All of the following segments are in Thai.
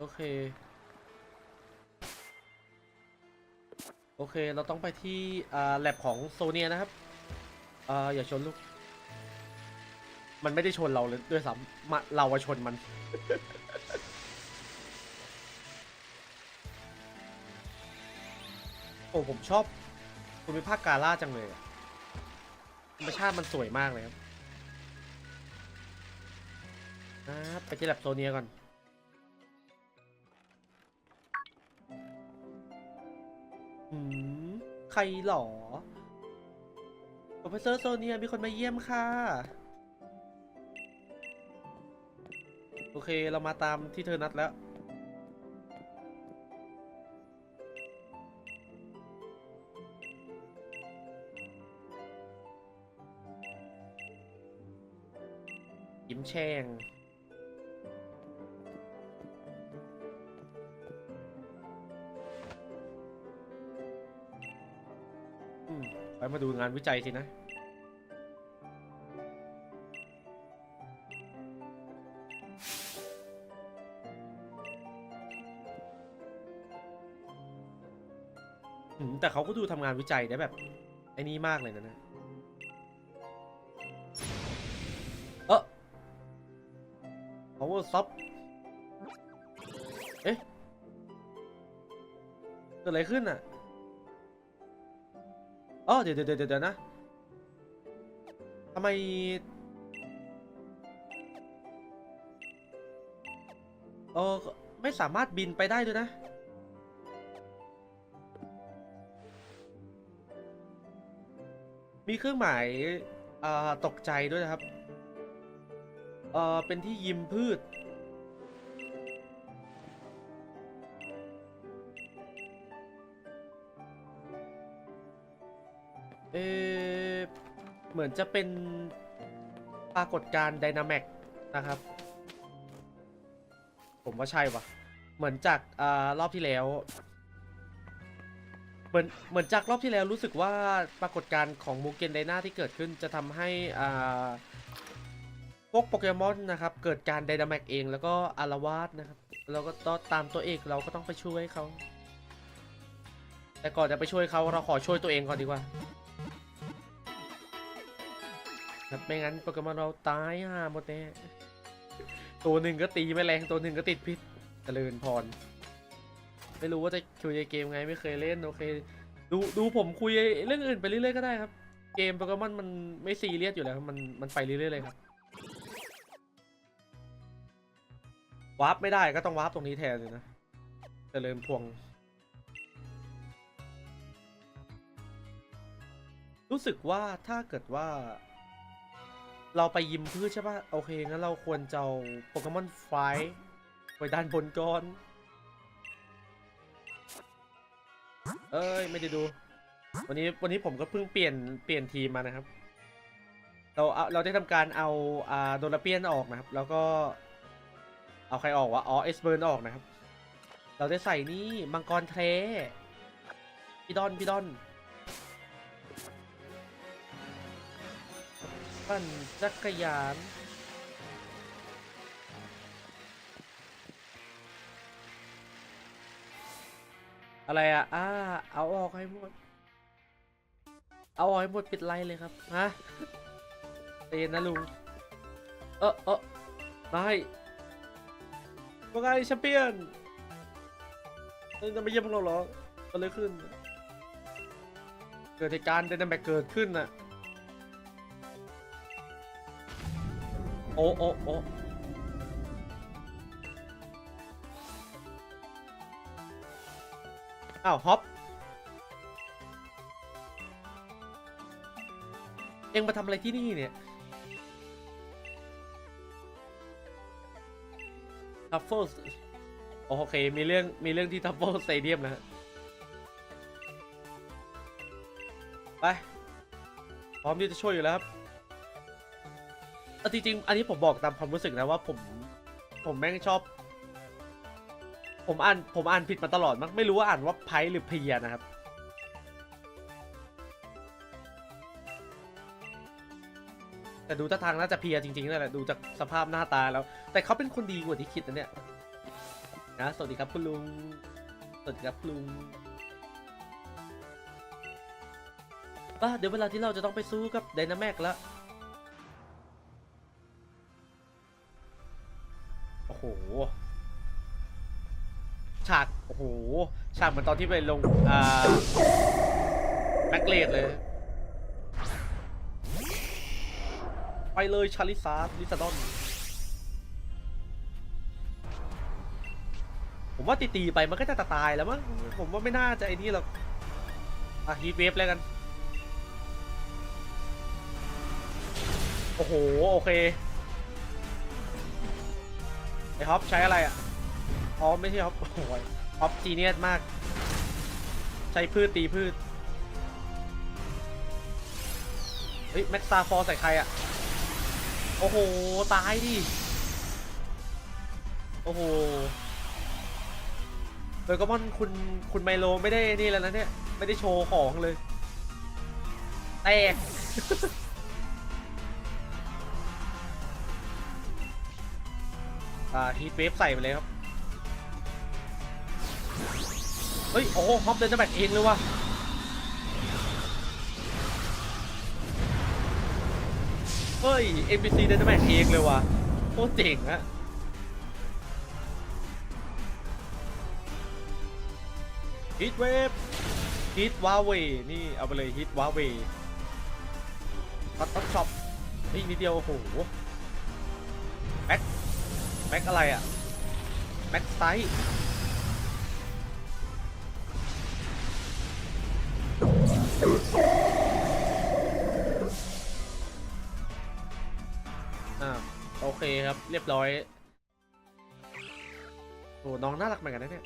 โอเค โอเค เราต้องไปที่อ่าแลบของโซเนียนะครับอ่าอย่าชนลูก มันไม่ได้ชนเราเลยด้วยซ้ำมาเราอะชนมัน โอ้ผมชอบภูมิภาคกาล่าจังเลยอะธรรมชาติมันสวยมากเลยครับอ่าไปที่แลบโซเนียก่อน ใครหรอโปรเฟสเซอร์โซเนียมีคนมาเยี่ยมค่ะ โอเคเรามาตามที่เธอนัดแล้ว ยิ้มแช่ง มไปมาดูงานวิจัยสินะ แต่เขาก็ดูทำงานวิจัยได้แบบ ไอ้นี่มากเลยนะเนะเออ power stop เอ๊ะเกิดอะไรขึ้นอะ ออเดี๋ยวเดี๋ยวเดี๋ยวเดี๋ยวนะทำไม เออไม่สามารถบินไปได้ด้วยนะ มีเครื่องหมายตกใจด้วยนะครับ เออเป็นที่ยิมพืช เออเหมือนจะเป็นปรากฏการณ์ไดนามิกนะครับ ผมว่าใช่ปะเหมือนจากอารอบที่แล้ว เหมือนเหมือนจากรอบที่แล้วรู้สึกว่าปรากฏการณ์ของมูเกนไดนาที่เกิดขึ้นจะทำให้อ่าพวกโปเกมอนนะครับ เกิดการไดนามิกเองแล้วก็อารวาสนะครับแล้วก็ต้องตามตัวเอกเราก็ต้องไปช่วยเขา แต่ก่อนจะไปช่วยเขาเราขอช่วยตัวเองก่อนดีกว่า ครับไม่งั้นโปเกมอนเราตายห่าหมดแน่ตัวหนึ่งก็ตีไม่แรงตัวหนึ่งก็ติดพิษเจริญพร ไม่รู้ว่าจะคุยในเกมไงไม่เคยเล่นโอเค ดูดูผมคุยเรื่องอื่นไปเรื่อยๆก็ได้ครับ เกมโปเกมอนมันไม่ซีเรียสอยู่แล้วมันมันไปเรื่อยๆเลยครับวาร์ปไม่ได้ก็ต้องวาร์ปตรงนี้แทนเลยนะเจริญพวง รู้สึกว่าถ้าเกิดว่า เราไปยิมพืชใช่ปะโอเคงั้นเราควรจะเอาโปเกมอนไฟไว้ด้านบนก่อน เอ้ย ไม่ได้ดู วันนี้วันนี้ผมก็เพิ่งเปลี่ยนเปลี่ยนทีมมานะครับ เราเอาเราได้ทำการเอาอ่าโดนเปียนออกนะครับ แล้วก็ เอาใครออกวะ อ๋อเอสเบิร์นออกนะครับ เราได้ใส่นี่มังกรเทรพี่ดอนพี่ดอน ปั่นจักรยาน อะไรอะอ่าเอาออกให้หมด เอาออกให้หมดปิดไลน์เลยครับ ฮะเย็นนะลุง เออเออได้ว่าไงแชมเปี้ยนเอ้ยจะมาเยี่ยมพวกเราเหรอเกิดอะไรขึ้น เกิดเหตุการณ์ไดนามิกเกิดขึ้นน่ะ อ้โอ้โอ้อ้าวฮอปเอ็งมาทำอะไรที่นี่เนี่ยทัฟเฟิลโอเค มีเรื่อง มีเรื่องที่ทัฟเฟิลสเตเดียมนะฮะ ไป พร้อมที่จะช่วยอยู่แล้วครับ เอาจริงๆ อันนี้ผมบอกตามความรู้สึกนะว่าผม ผมแม่งชอบ ผมอ่านผมอ่านผิดมาตลอดมั้งไม่รู้ว่าอ่านว่าไพหรือเพียนะครับ แต่ดูท่าทางน่าจะเพียจริงๆนั่นแหละดูจากสภาพหน้าตาแล้ว แต่เขาเป็นคนดีกว่าที่คิดนะเนี่ยนะสวัสดีครับคุณลุงสวัสดีครับลุงป่ะเดี๋ยวเวลาที่เราจะต้องไปสู้กับไดนาแมกแล้ว โห ฉาก โอ้โห ฉากเหมือนตอนที่ไปลง อ่าแม็กเลดเลย ไปเลยชาลิซาร์ลิซาดอน ผมว่าตีๆไปมันก็จะตายแล้วมั้ง ผมว่าไม่น่าจะไอ้นี่หรอก อะฮีทเวฟแล้วกัน โอ้โห โอเค ไอฮอปใช้อะไรอะอ๋อไม่ใช่ฮอปโอ้โหฮอปจีเนียสมาก ใช้พืชตีพืช เฮ้ยแม็กซาฟอร์ใส่ใครอะ โอ้โห ตายดิ โอ้โหโดยกมอนคุณคุณไมโลไม่ได้นี่แล้วนะเนี่ย ไม่ได้โชว์ของเลย แตก อ่าฮีทเวฟใส่ไปเลยครับ เฮ้ย โอ้โหฮอปเดินจะแบกเองเลยว่ะเฮ้ย NPC เดินจะแบกเองเลยว่ะโคตรเจ๋งอะฮิตเวฟฮิตวาเวนี่เอาไปเลยฮิตวาเวตัดตัดช็อปเฮ้ยนิดเดียว โอ้โหแม็ก แม็กอะไรอะแม็กไซส์อ่าโอเคครับ เรียบร้อยโอ้น้องน่ารักเหมือนกันนะเนี่ย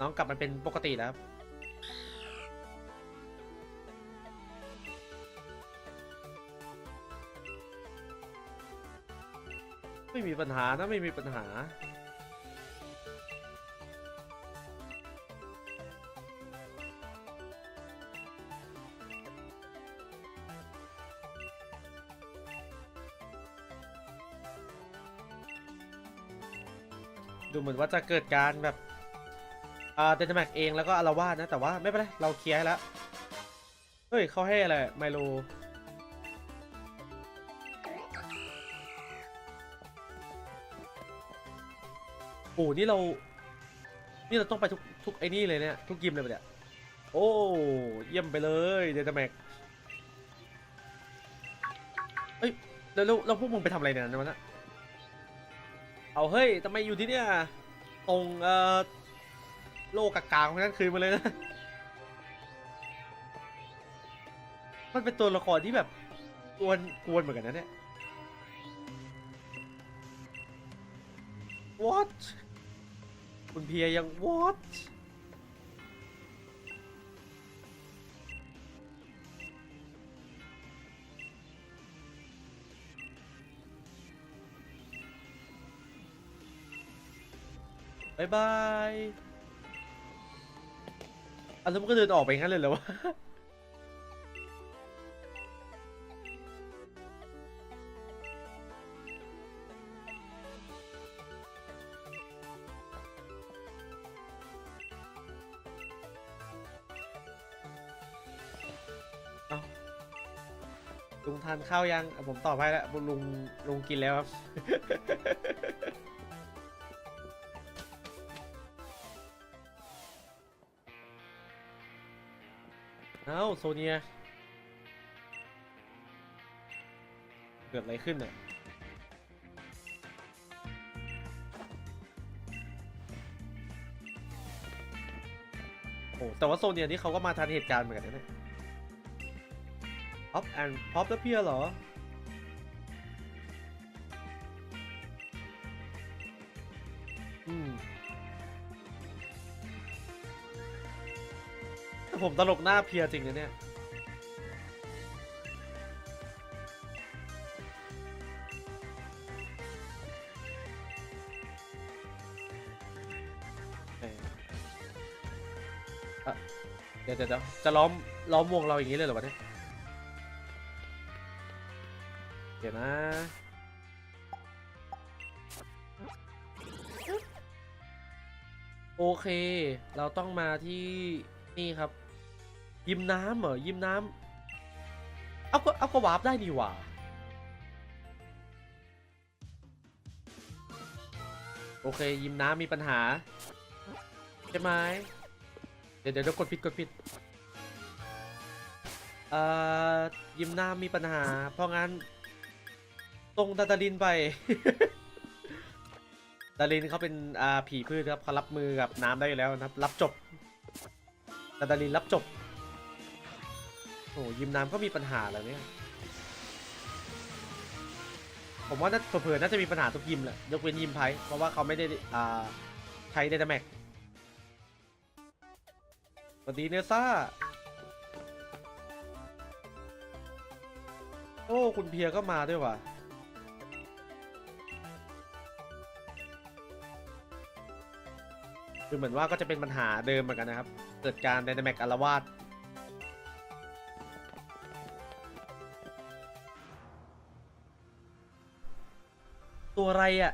น้องกลับมาเป็นปกติแล้ว ไม่มีปัญหานะไม่มีปัญหา ดูเหมือนว่าจะเกิดการแบบอ่าเดนแมกเองแล้วก็อารวาสนะ แต่ว่าไม่เป็นไร เราเคลียร์แล้ว เฮ้ยเขาให้อะไรไมโล โอ้นี่เรา นี่เราต้องไปทุกทุกไอ้นี่เลยเนี่ยทุกยิมเลยปะเนี่ยโอ้เยี่ยมไปเลยเดนแม็กเอ้ยแล้วแล้วพวกมึงไปทำอะไรเนี่ยในวันนั้นเอาเฮ้ยทำไมอยู่ที่เนี่ยตรงเอ่อโลกกากๆของนั้นคืนมาเลยนะมันเป็นตัวละครที่แบบกวนกวนเหมือนกันนะเนี่ย what คุณเพียยัง what บายบายอะแล้วมันก็เดินออกไปงั้นเลยเหรอวะานข้าวยังผมตอบให้แล้วลุงลุงกินแล้วครับ เอ้าโซเนีย เกิดอะไรขึ้นเนี่ยโอ้แต่ว่าโซเนียนี่เขาก็มาทันเหตุการณ์เหมือนกันนะเนี่ย พ็อปแอนพ็อปแล้วเพียเหรอ อืมแต่ผมตลกหน้าเพียจริงนะเนี่ยเดี๋ยวเดี๋ยวเดี๋ยวจะล้อมล้อมวงเราอย่างนี้เลยเหรอวะเนี่ย นะ โอเค เราต้องมาที่นี่ครับ ยิมน้ำเหรอ ยิมน้ำเอาก็เอาก็วาร์ปได้ดีหว่าโอเค ยิมน้ำมีปัญหา ใช่ไหมเดี๋ยวเดี๋ยวเดี๋ยวกดผิดกดผิดเอ่อยิมน้ำมีปัญหา เพราะงั้น ตรงดาตาลินไป ดารินเขาเป็นอ่าผีพืชครับเขารับมือกับน้ำได้อยู่แล้วนะครับ รับจบตารินรับจบ โอ้ยิมน้ำก็มีปัญหาแล้วเนี่ย ผมว่าน่าเผื่อน่าจะมีปัญหาทุกยิมแหละยกเว้นยิมไพเพราะว่าเขาไม่ได้อ่าใช้เดตาแม็กสวัสดีเนซ่า โอ้ คุณเพียก็มาด้วยว่ะ คือเหมือนว่าก็จะเป็นปัญหาเดิมเหมือนกันนะครับ เกิดการ d ด n า m ม c อารวาสตัวอะไรอะ่ะ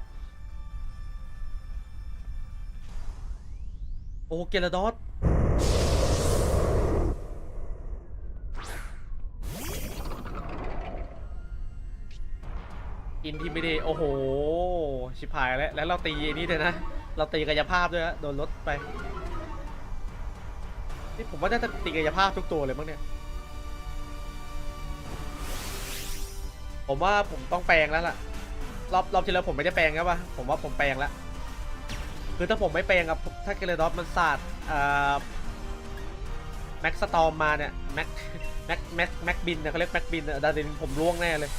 โอ้เกลาดอสอินทิมิเดโอ้โห ชิบหายแล้ว แล้วเราตีไอันนี้เลยนะ เราตีกายภาพด้วยฮะโดนลดไป นี่ผมว่าน่าจะตีกายภาพทุกตัวเลยมั้งเนี่ย ผมว่าผมต้องแปลงแล้วล่ะ รอบรอบที่แล้วผมไม่ได้แปลงครับวะผมว่าผมแปลงแล้วคือถ้าผมไม่แปลงอะถ้าเกเรดอฟมันสาดแม็กสตอมมาเนี่ยแม็กแม็กแม็กแม็กบินนะเขาเรียกแม็กบินดาดินผมร่วงแน่เลย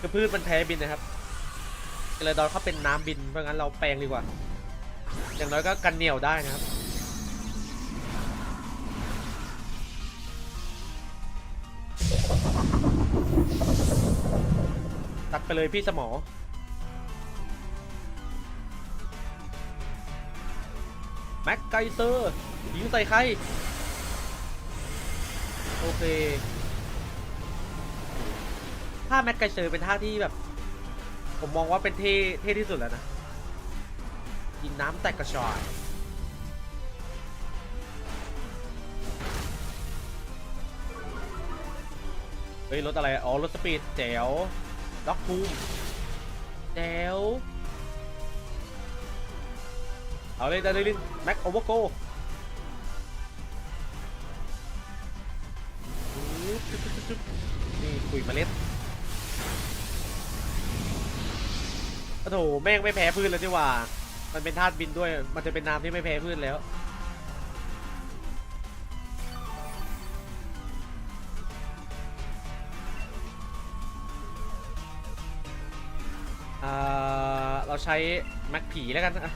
คือพืชมันแพ้บินนะครับ เกลดอนเขาเป็นน้ำบิน เพราะงั้นเราแปลงดีกว่า อย่างน้อยก็กันเหนียวได้นะครับ ตัดไปเลยพี่สมอแม็กไกเซอร์ยิงใส่ใคร โอเคท่าแม็กไกเซอร์เป็นท่าที่แบบ ผมมองว่าเป็นเท่เท่ที่สุดแล้วนะ ยิงน้ำแตกกระชอยเฮ้ย รถอะไร อ๋อ รถสปีดแจ๋วด็อกคูมแจ๋วเอาเลยดาริลินแม็กโอเวอร์โกนี่คุยเมล็ด โอ้โหแม่งไม่แพ้พืชแล้วดีกว่า มันเป็นธาตุบินด้วย มันจะเป็นน้ำที่ไม่แพ้พืชแล้ว อ่า เราใช้แม็กผีแล้วกันอะ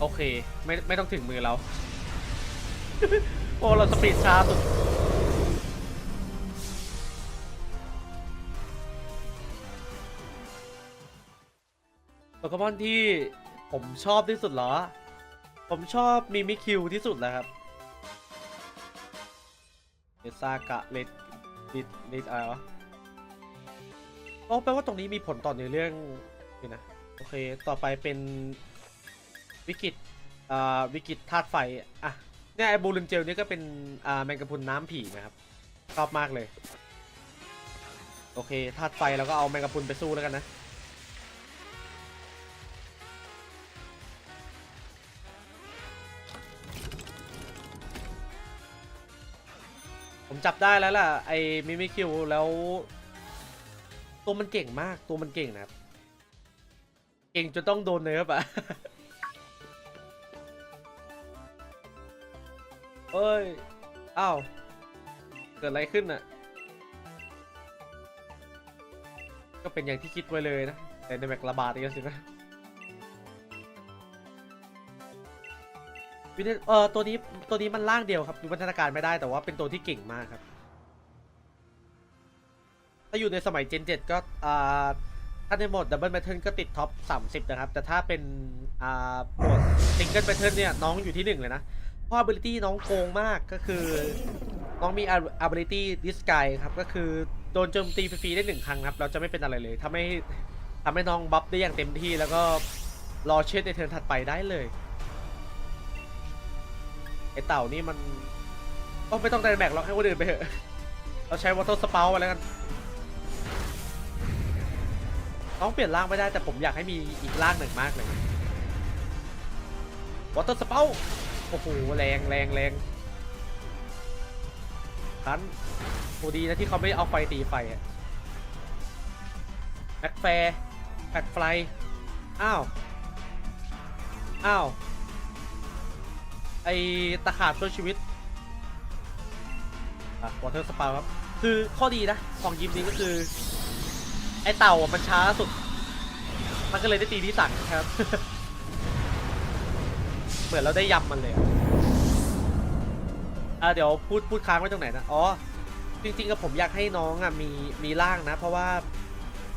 โอเค ไม่ไม่ต้องถึงมือเรา โอ้เราสปีดช้าสุดโปเกมอนที่ผมชอบที่สุดเหรอ ผมชอบมิมิคิวที่สุดแล้วครับเอซากะเลดดิดดิดอะไรวะโอ้แปลว่าตรงนี้มีผลต่อในเรื่องนี่นะ โอเค ต่อไปเป็นวิกฤต วิกฤตธาตุไฟอะเนี่ยไอ้บูลินเจลนี่ก็เป็นแมงกะพรุนน้ำผีนะครับชอบมากเลย โอเคธาตุไฟเราก็เอาแมงกะพรุนไปสู้แล้วกันนะผมจับได้แล้วล่ะไอ้มิมิคิวแล้ว ตัวมันเก่งมากตัวมันเก่งนะครับ เก่งจนต้องโดนเนิร์ฟอะ เอ้ย อ้าว เกิดอะไรขึ้นอะก็เป็นอย่างที่คิดไว้เลยนะ แต่ในแมกระบาดอีกแล้วสินะวิธีเออตัวนี้ตัวนี้มันล่างเดียวครับวิวัฒนาการไม่ได้แต่ว่าเป็นตัวที่เก่งมากครับ ถ้าอยู่ในสมัย Gen 7 ก็อ่าถ้าในโหมด Double Pattern ก็ติดท็อป 30 นะครับ แต่ถ้าเป็นอ่าโหมด Single Pattern เนี่ย น้องอยู่ที่ 1 เลยนะ เพราะ ability น้องโกงมากก็คือ น้องมี ability disguise ครับ ก็คือโดนโจมตีฟรีๆได้หนึ่งครั้งครับ เราจะไม่เป็นอะไรเลยทำให้ทำให้น้องบัฟได้อย่างเต็มที่แล้วก็รอเช็ดในเทิร์นถัดไปได้เลยไอเต่านี่มันก็ไม่ต้องไดแม็กหรอกให้คนอื่นไปเถอะ เราใช้วอเตอร์สเปาไปแล้วกัน น้องเปลี่ยนร่างไม่ได้แต่ผมอยากให้มีอีกร่างหนึ่งมากเลยวอเตอร์สเปา โอ้โหแรงแรงแรงทันโหดีนะที่เขาไม่เอาไฟตีไฟอะแบ็คแฟร์แบ็คไฟอ้าว อ้าว ไอตะขาบช่วยชีวิตอะวอเตอร์สปาครับ คือข้อดีนะของยิมนี้ก็คือ ไอเต่าอะมันช้าสุด มันก็เลยได้ตีที่สั่งครับ มือนเราได้ยำมันเลยอะอะเดี๋ยวพูดพูดค้างไว้ตรงไหนนะอ๋อจริงๆกับผมอยากให้น้องอะมีมีร่างนะ เพราะว่า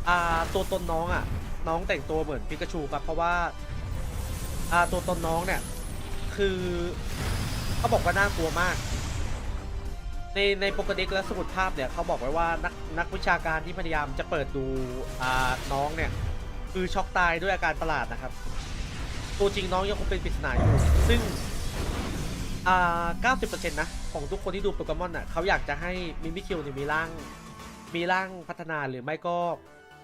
อ่าตัวตนน้องอะ น้องแต่งตัวเหมือนพิกาชูครับเพราะว่าอ่าตัวตนน้องเนี่ย คือเขาบอกว่าน่ากลัวมาก ในในปกติและสมุดภาพเนี่ยเขาบอกไว้ว่านักนักวิชาการที่พยายามจะเปิดดูอ่าน้องเนี่ย คือช็อกตายด้วยอาการประหลาดนะครับ ตัวจริงน้องยังคงเป็นปริศนาอยู่ ซึ่งอ่า90%นะ ของทุกคนที่ดูโปเกมอนอะเขาอยากจะให้มิมิคิวเนี่ยมีร่าง มีร่างพัฒนาหรือไม่ก็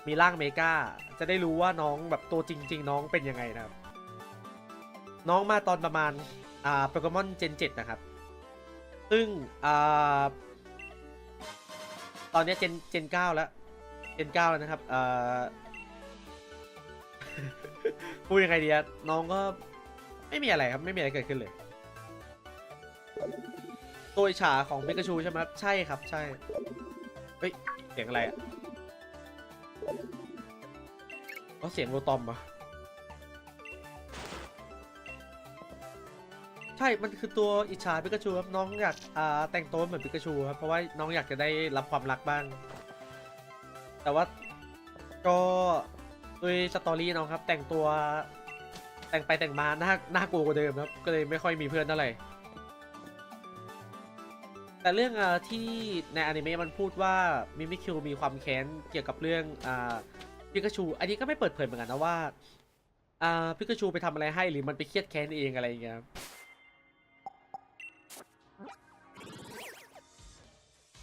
มีร่างเมกาจะได้รู้ว่าน้องแบบตัวจริง ๆ น้องเป็นยังไงนะครับ น้องมาตอนประมาณอ่าโปเกมอนเจน7นะครับ ซึ่งอ่าตอนนี้เจนเจน9แล้วเจน9แล้วนะครับอ่า พูดยังไงดีอะน้องก็ไม่มีอะไรครับไม่มีอะไรเกิดขึ้นเลย ตัวอิจฉาของเ i ก a ชูใช่ไหมครับใช่ครับใช่เฮ้ยเสียงอะไรอะก็เสียงโรตอมอะใช่ มันคือตัวอิจฉาปิกาชูครับน้องอยากอ่าแต่งตัวเหมือนปิกาชูครับเพราะว่าน้องอยากจะได้รับความรักบ้าง แต่ว่าก็ ด้วยสตอรี่น้องครับ แต่งตัวแต่งไปแต่งมาหน่าหน่ากลัวกว่าเดิมครับ ก็เลยไม่ค่อยมีเพื่อนเท่าไหร่ แต่เรื่องอที่ในอนิเมะมันพูดว่ามิมิคิวมีความแค้นเกี่ยวกับเรื่องอพิกาชูอันนี้ก็ไม่เปิดเผยเหมือนกันนะว่าอ่าปิกาชูไปทำอะไรให้หรือมันไปเครียดแค้นเองอะไรอย่างเงี้ย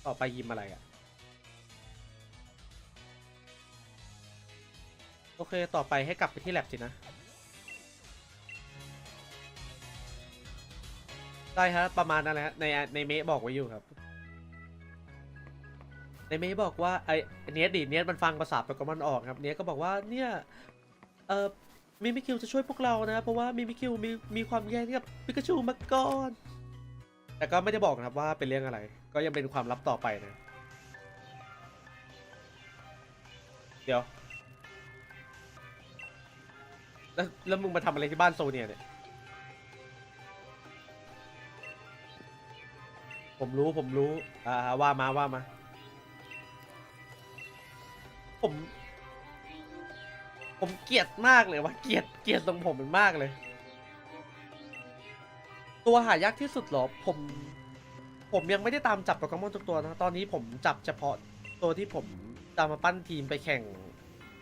ต่อไปยิมอะไรอะ่ โอเค ต่อไปให้กลับไปที่แลบสินะ ได้ครับประมาณนั้นแหละ ในในเมะบอกไว้อยู่ครับ ในเมะบอกว่าไอเนียดิเนียมันฟังภาษาโปเกมอนออกครับ เนียก็บอกว่าเนี่ย เออมิมิคิวจะช่วยพวกเรานะ เพราะว่ามิมิคิวมีมีความแย่งกับปิกาชูมาก่อน แต่ก็ไม่ได้บอกนะครับว่าเป็นเรื่องอะไร ก็ยังเป็นความลับต่อไปนะ เดี๋ยว แล้วแล้วมึงมาทำอะไรที่บ้านโซเนียเนี่ย ผมรู้ผมรู้ อ่าว่ามาว่ามา ผม ผมเกลียดมากเลยว่าเกลียดเกลียดตรงผมมันมากเลย ตัวหายากที่สุดเหรอ ผม ผมยังไม่ได้ตามจับโปเกมอนทุกตัวนะ ตอนนี้ผมจับเฉพาะตัวที่ผมตามมาปั้นทีมไปแข่ง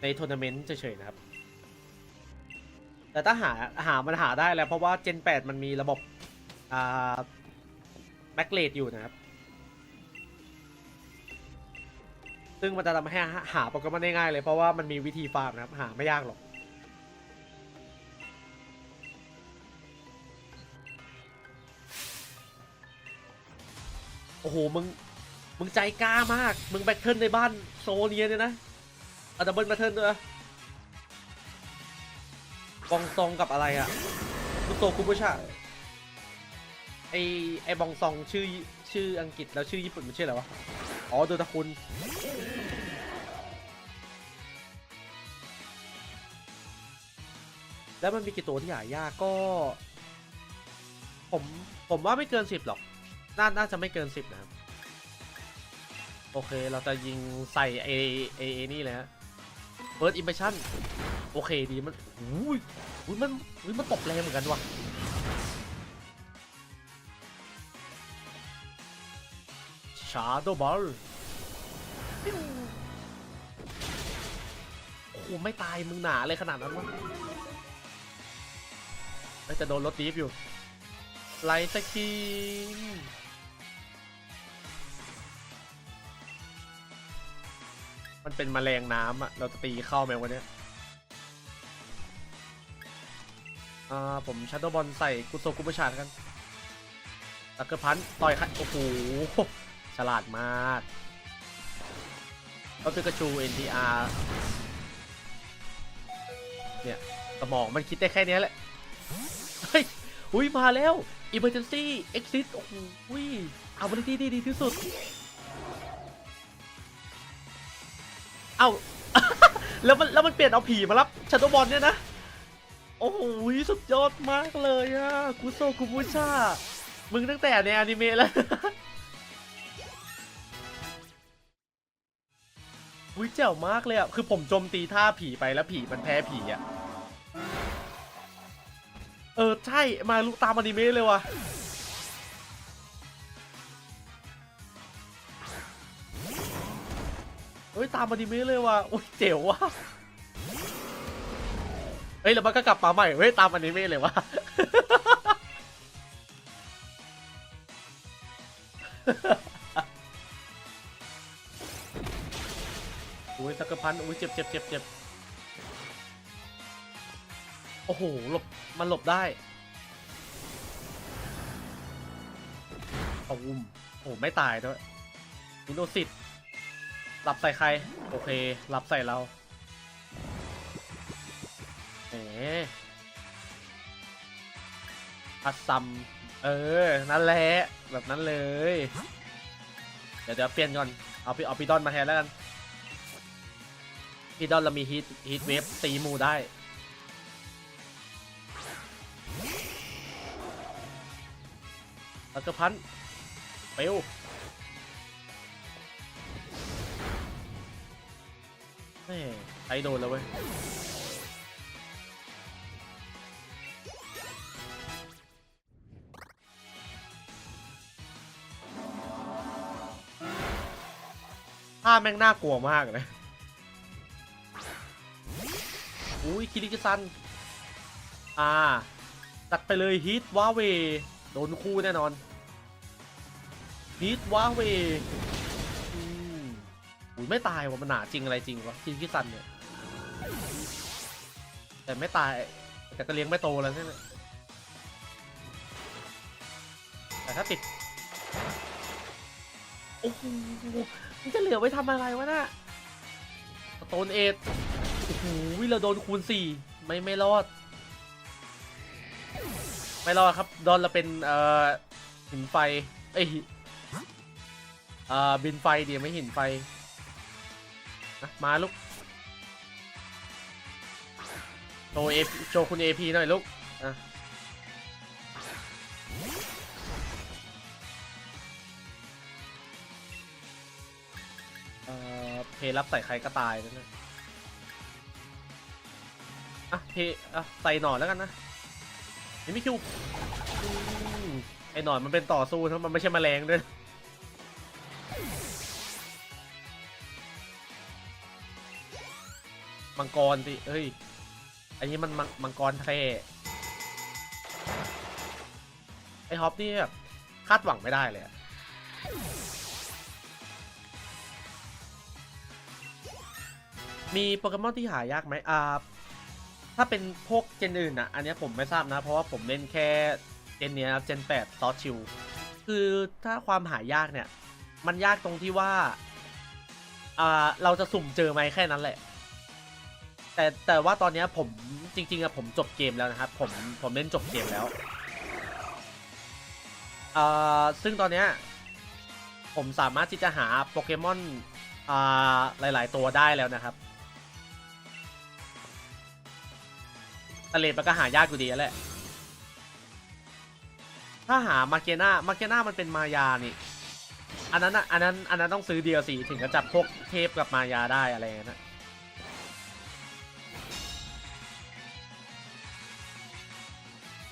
ในทัวร์นาเมนต์เฉยๆนะครับ แต่ถ้าหาหามันหาได้แล้ว เพราะว่า Gen 8 มันมีระบบอ่าแบ็กเลดอยู่นะครับ ซึ่งมันจะทำให้หาโปเกมอนได้ง่ายเลย เพราะว่ามันมีวิธีฟาร์มนะครับ หาไม่ยากหรอกโอ้โห มึง มึงใจกล้ามาก มึงแบทเทิลในบ้านโซเนียเนี่ยนะเอาดับเบิลแบทเทิลด้วย บองซองกับอะไรอะคุโตคุบุชะไอไอบองซองชื่อชื่ออังกฤษแล้วชื่อญี่ปุ่นมันชื่ออะไรวะ อ๋อโดตาคุณ แล้วมันมีกี่ตัวที่หายากก็ ผมผมว่าไม่เกินสิบหรอก น่าน่าจะไม่เกินสิบนะครับ โอเคเราจะยิงใส่เอเอเอนี่เลยฮะ First Impression โอเคดีมันอุ้ยอุ้ยมันอุ้ยมันตบแรงเหมือนกันว่ะชาโดบอลโอ้โหไม่ตายมึงหนาเลยขนาดนั้นวะไม่โดนรถดีฟอยู่ไลท์สกิน มันเป็นแมลงน้ำอะเราจะตีเข้าไหมวันนี้อ่าผมชัดโดบอลใส่กุโซกุมชาดกันตักเกอร์พันต่อยคัดโอ้โหฉลาดมากก็คือกระชู NTR เนี่ยสมองมันคิดได้แค่นี้แหละ เฮ้ย อุ้ยมาแล้ว Emergency Exit โอ้โหอุ้ย ability ที่ดีที่สุด เอ้า แล้วมันแล้วมันเปลี่ยนเอาผีมารับชัตโตบอลเนี่ยนะ โอ้โหสุดยอดมากเลยอะคุโซคุบุชามึงตั้งแต่ในอนิเมะแล้วอุ้ยเจ๋วมากเลยอะคือผมโจมตีท่าผีไปแล้วผีมันแพ้ผีอะเออ ใช่ มาลุกตามอนิเมะเลยว่ะ ฮ้ยตามอนิเมะเลยว่ะอุ้ยเจ๋วว่ะเฮ้ยแล้วมันก็กลับมาใหม่เฮ้ยตามอนิเมะเลยว่ะอุ้ยสักพันอุ้ยเจ็บเจ็บเจ็บเจ็บโอ้โหหลบมันหลบได้เอาอุ้มโอ้ไม่ตายด้วยมิโนสิต หลับใส่ใคร โอเค หลับใส่เราแหมอัสซัมเออ นั่นแหละ แบบนั้นเลย เดี๋ยวเดี๋ยวเปลี่ยนก่อน เอาพี่เอาพี่ดอนมาแทนแล้วกัน พี่ดอนเรามีฮีทฮีทเวฟตีมูได้ แล้วก็พันเปลว แม่ใช้โดนแล้วเว้ยท่าแม่งน่ากลัวมากเลยอุ้ยคิริกิซัน อ่า ตัดไปเลยฮิตวาเว โดนคู่แน่นอนฮิตวาเว อุ้ยไม่ตายว่ะมันหนาจริงอะไรจริงวะคิริกิซันเนี่ย แต่ไม่ตาย แต่ก็เลี้ยงไม่โตแล้วใช่ไหมแต่ถ้าติด โอ้โหมันจะเหลือไว้ทำอะไรวะน่ะสโตนเอทโอ้โหเราโดนคูณสี่ไม่ไม่รอด ไม่รอดครับโดนเราเป็นเอ่อหินไฟ เอ้ยเอ่อบินไฟเดี๋ยวไม่หินไฟ นะมาลูกโชว์เอโชว์คุณเอพีหน่อยลูกอะเอ่อเพรับใส่ใครก็ตายนั่นนะอะเพอะใส่หนอนแล้วกันนะนี่ไม่คิวอืมไอหนอนมันเป็นต่อสู้นะมันไม่ใช่แมลงด้วย มังกรสิเฮ้ย อันนี้มันมังมังกรแท้ไอฮอปนี่แบบคาดหวังไม่ได้เลยอะมีโปเกมอนที่หายากไหมอ่า ถ้าเป็นพวกเจนอื่นอะอันนี้ผมไม่ทราบนะ เพราะว่าผมเล่นแค่เจนเนี้ยเจน8ซอสชิลคือถ้าความหายากเนี่ย มันยากตรงที่ว่า อ่า เราจะสุ่มเจอไหมแค่นั้นแหละ แต่แต่ว่าตอนเนี้ยผมจริงๆอะผมจบเกมแล้วนะครับ ผมผมเล่นจบเกมแล้วอ่าซึ่งตอนเนี้ยผมสามารถที่จะหาโปเกมอนอ่าหลาย ๆ ตัวได้แล้วนะครับทะเลมันก็หายากอยู่ดีแหละ ถ้าหามาเกน่ามาเกน่ามันเป็นมายานี่ อันนั้นอะอันนั้น อันนั้นต้องซื้อ DLC ถึงจะจับพวกเทพกับมายาได้อะไรนะ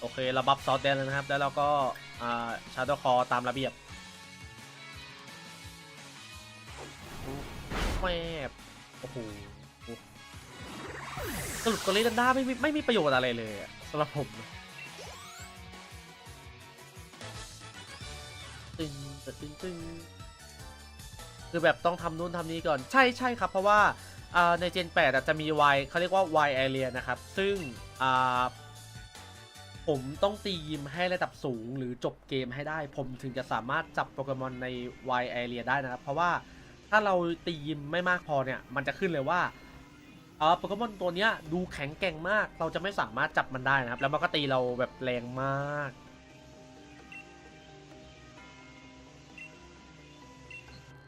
โอเคเราบัฟซอสแดนแล้วนะครับ แล้วเราก็ชาร์ดคอตามระเบียบแมบโอ้โหสรุปตัวเล่นด้าไม่มีไม่มีประโยชน์อะไรเลยสำหรับผมตึงตึงตึงคือแบบต้องทำนู่นทำนี้ก่อนใช่ใช่ครับ เพราะว่าในเจน8จะมี Y เขาเรียกว่า Y area นะครับ ซึ่งอ่า ผมต้องตียิมให้ระดับสูงหรือจบเกมให้ได้ ผมถึงจะสามารถจับโปเกมอนใน Y area ได้นะครับ เพราะว่าถ้าเราตียิมไม่มากพอเนี่ย มันจะขึ้นเลยว่าเออโปเกมอนตัวเนี้ยดูแข็งแกร่งมาก เราจะไม่สามารถจับมันได้นะครับ แล้วมันก็ตีเราแบบแรงมาก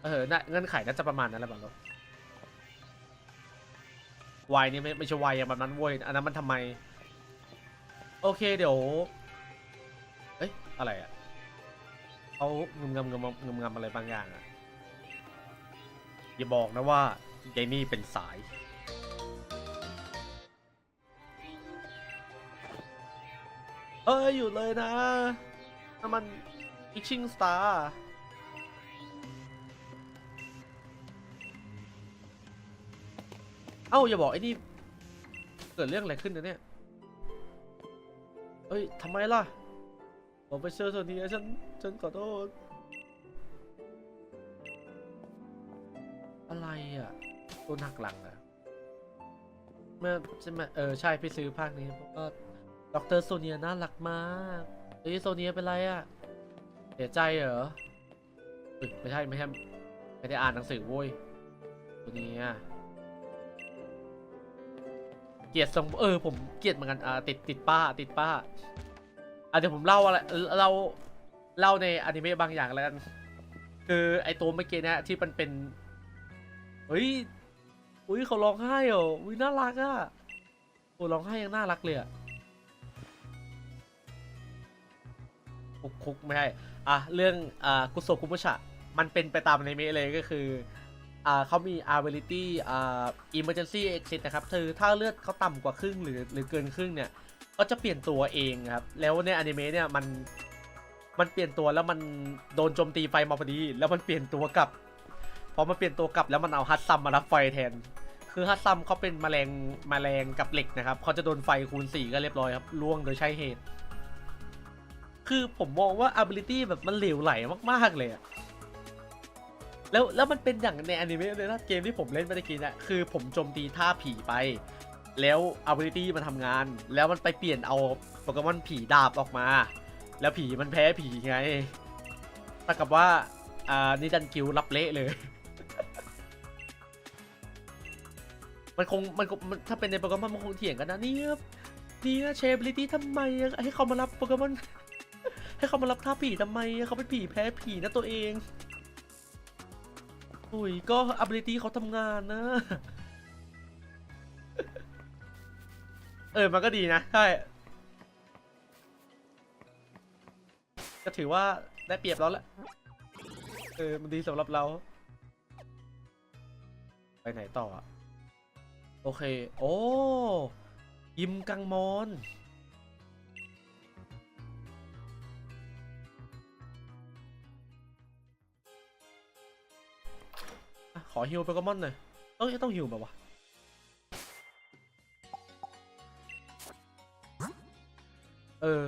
เออเงื่อนไขน่าจะประมาณนั้นแหละบังเนาะวายนี่ไม่ไม่ใช่วายอย่างแบบนั้นเว้ยอันนั้นมันทำไม โอเคเดี๋ยว เอ้ย อะไรอะเขางมงำงมงำงึมงำอะไรบางอย่างอะอย่าบอกนะว่ายายนี่เป็นสาย เอ้ยอยู่เลยนะนั่นมัน Itching Star เอ้าอย่าบอกไอ้นี่ เกิดเรื่องอะไรขึ้นนะเนี่ย เอ้ยทำไมล่ะ ผมไปเจอโซเนีฉัน ฉันขอโทษ อะไรอะตัวหนักหลังอะ เมื่อใช่ไหมเออ ใช่พี่ซื้อภาคนี้เพราะว่าด็อกเตอร์โซเนียน่ารักมากเฮ้ยโซเนียเป็นไรอะ เสียใจเหรอไม่ใช่ ไม่ใช่ ไม่ได้อ่านหนังสือโว้ยโซเนีย เกลียดทรงเออผมเกลียดเหมือนกันอ่าติดติดป้าติดป้าอะเดี๋ยวผมเล่าอะไรเราเล่าในอนิเมะบางอย่างแล้วกันคือไอตัวเมื่อกี้เนะที่มันเป็นเฮ้ยอุ้ยเขาร้องไห้เหรออุ้ยน่ารักอะโอ้ร้องไห้ยังน่ารักเลยอะคุกคุกไม่ใช่อะเรื่องอ่ากุโซคุมุชะมันเป็นไปตามอนิเมะเลยก็คือ อ่าเขามี ability อ่า emergency exit นะครับคือถ้าเลือดเขาต่ำกว่าครึ่งหรือหรือเกินครึ่งเนี่ยก็จะเปลี่ยนตัวเองครับ แล้วในอนิเมะเนี่ยมันมันเปลี่ยนตัวแล้วมันโดนโจมตีไฟมาพอดี แล้วมันเปลี่ยนตัวกลับพอมันเปลี่ยนตัวกลับแล้วมันเอาฮัตซัมมารับไฟแทน คือฮัตซัมเขาเป็นแมลงแมลงกับเหล็กนะครับเขาจะโดนไฟคูณสี่ก็เรียบร้อยครับล่วงโดยใช่เหตุ คือผมมองว่า ability แบบมันเหลวไหลมากๆเลยอะ แล้วแล้วมันเป็นอย่างในอนิเมะเลยนะเกมที่ผมเล่นเมื่อกี้เนี่ยคือผมโจมตีท่าผีไป แล้ว ability มันทำงาน แล้วมันไปเปลี่ยนเอาโปเกมอนผีดาบออกมา แล้วผีมันแพ้ผีไงแต่กับว่าอ่านิดันกิวรับเละเลย มันคงมันคงมันถ้าเป็นในโปเกมอนมันคงเถียงกันนะเนี่ยเนี่ยเชฟลิตี้ทำไมให้เขามารับโปเกมอนให้เขามารับท่าผีทำไมเขาเป็นผีแพ้ผีนะตัวเอง อุ้ยก็ ability เขาทำงานนะ เออ มันก็ดีนะ ใช่ก็ถือว่าได้เปรียบแล้วแหละ เออ มันดีสำหรับเรา ไปไหนต่ออะโอเค โอ้ ยิมกังมอน ขอฮิวโปเกมอนหน่อยเอ้ยต้องฮิวแบบวะเออ